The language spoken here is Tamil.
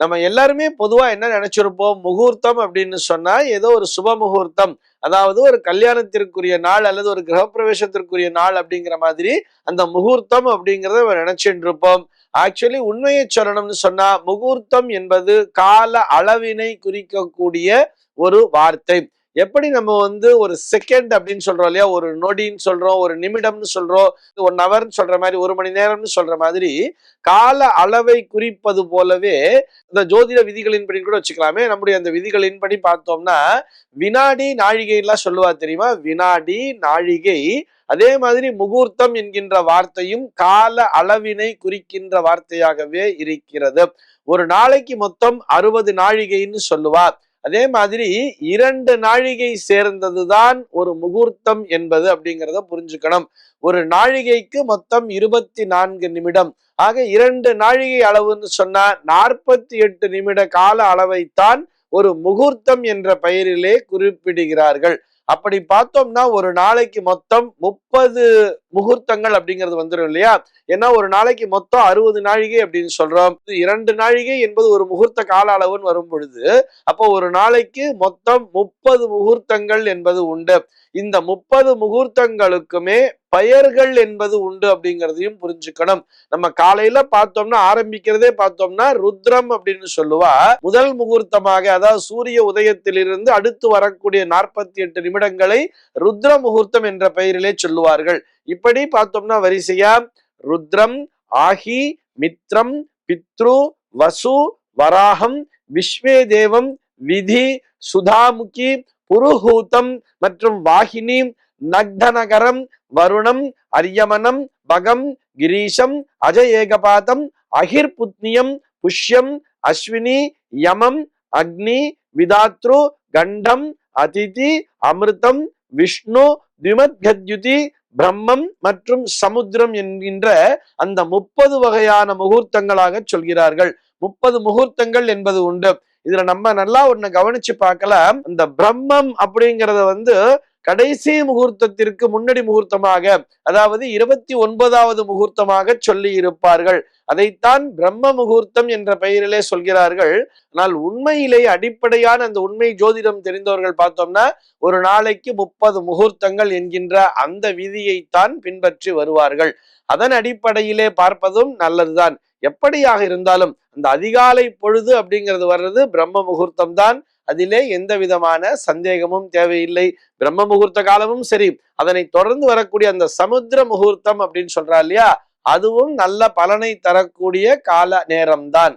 நம்ம எல்லாருமே பொதுவா என்ன நினைச்சிருப்போம்? முகூர்த்தம் அப்படின்னு சொன்னா ஏதோ ஒரு சுப முகூர்த்தம். அதாவது ஒரு கல்யாணத்திற்குரிய நாள் அல்லது ஒரு கிரகப்பிரவேசத்திற்குரிய நாள் அப்படிங்கிற மாதிரி அந்த முகூர்த்தம் அப்படிங்கிறத நினைச்சுட்டு இருப்போம். ஆக்சுவலி உண்மையை சொல்லணும்னு சொன்னா முகூர்த்தம் என்பது கால அளவினை குறிக்கக்கூடிய ஒரு வார்த்தை. எப்படி நம்ம வந்து ஒரு செகண்ட் அப்படின்னு சொல்றோம் இல்லையா? ஒரு நொடின்னு சொல்றோம் ஒரு நிமிடம்னு சொல்றோம் ஒன் ஹவர்னு சொல்ற மாதிரி ஒரு மணி நேரம்னு சொல்ற மாதிரி கால அளவை குறிப்பது போலவே இந்த ஜோதிட விதிகளின்படி கூட வச்சுக்கலாமே. நம்முடைய அந்த விதிகளின்படி பார்த்தோம்னா வினாடி நாழிகைலாம் சொல்லுவா தெரியுமா? வினாடி நாழிகை. அதே மாதிரி முகூர்த்தம் என்கின்ற வார்த்தையும் கால அளவினை குறிக்கின்ற வார்த்தையாகவே இருக்கிறது. ஒரு நாளைக்கு மொத்தம் அறுபது நாழிகைன்னு சொல்லுவார் அதே மாதிரி இரண்டு நாழிகை சேர்ந்ததுதான் ஒரு முகூர்த்தம் என்பது அப்படிங்கிறத புரிஞ்சுக்கணும். ஒரு நாழிகைக்கு மொத்தம் இருபத்தி நான்கு நிமிடம். ஆக இரண்டு நாழிகை அளவுன்னு சொன்னா நாற்பத்தி எட்டு நிமிட கால அளவைத்தான் ஒரு முகூர்த்தம் என்ற பெயரிலே குறிப்பிடுகிறார்கள். அப்படி பார்த்தோம்னா ஒரு நாளைக்கு மொத்தம் முப்பது முகூர்த்தங்கள் அப்படிங்கிறது வந்துடும் இல்லையா? ஏன்னா ஒரு நாளைக்கு மொத்தம் அறுபது நாழிகை அப்படின்னு சொல்றோம். இரண்டு நாழிகை என்பது ஒரு முகூர்த்த கால அளவுன்னு வரும் பொழுது அப்போ ஒரு நாளைக்கு மொத்தம் முப்பது முகூர்த்தங்கள் என்பது உண்டு. இந்த முப்பது முகூர்த்தங்களுக்குமே பெயர்கள் என்பது உண்டு அப்படிங்கிறதையும் புரிஞ்சுக்கணும். நம்ம காலையில பார்த்தோம்னா ஆரம்பிக்கிறதே பார்த்தோம்னா ருத்ரம் அப்படின்னு சொல்லுவா. முதல் முகூர்த்தமாக அதாவது சூரிய உதயத்திலிருந்து அடுத்து வரக்கூடிய நாற்பத்தி எட்டு நிமிடங்களை ருத்ர முகூர்த்தம் என்ற பெயரிலே சொல்லுவார்கள். இப்படி பார்த்தோம்னா வரிசையா ருத்ரம் ஆகி மித்ரம் பித்ரு வசு வராகம் விஸ்வே தேவம் விதி சுதாமுகி புருஹூத்தம் மற்றும் வாகினி நக்தனகரம் வருணம் அரியமனம் பகம் கிரீஷம் அஜ ஏகபாதம் அகிர்புத்னியம் புஷ்யம் அஸ்வினி யமம் அக்னி விதாத்ரு கண்டம் அதிதி அமிர்தம் விஷ்ணு திமத்கத்யுதி பிரம்மம் மற்றும் சமுத்திரம் என்கின்ற அந்த முப்பது வகையான முகூர்த்தங்களாக சொல்கிறார்கள். முப்பது முகூர்த்தங்கள் என்பது உண்டு. இதுல நம்ம நல்லா ஒண்ணு கவனிச்சு பார்க்கலாம். இந்த பிரம்மம் அப்படிங்கறத வந்து கடைசி முகூர்த்தத்திற்கு முன்னடி முகூர்த்தமாக அதாவது இருபத்தி ஒன்பதாவது முகூர்த்தமாக சொல்லி இருப்பார்கள். அதைத்தான் பிரம்ம முகூர்த்தம் என்ற பெயரிலே சொல்கிறார்கள். ஆனால் உண்மையிலே அடிப்படையான அந்த உண்மை ஜோதிடம் தெரிந்தவர்கள் பார்த்தோம்னா ஒரு நாளைக்கு முப்பது முகூர்த்தங்கள் என்கின்ற அந்த விதியைத்தான் பின்பற்றி வருவார்கள். அதன் அடிப்படையிலே பார்ப்பதும் நல்லதுதான். எப்படியாக இருந்தாலும் அந்த அதிகாலை பொழுது அப்படிங்கிறது வர்றது பிரம்ம முகூர்த்தம் தான் அதிலே எந்த விதமான சந்தேகமும் தேவையில்லை. பிரம்ம முகூர்த்த காலமும் சரி அதனை தொடர்ந்து வரக்கூடிய அந்த சமுத்திர முகூர்த்தம் அப்படின்னு சொல்றா இல்லையா அதுவும் நல்ல பலனை தரக்கூடிய கால நேரம்தான்.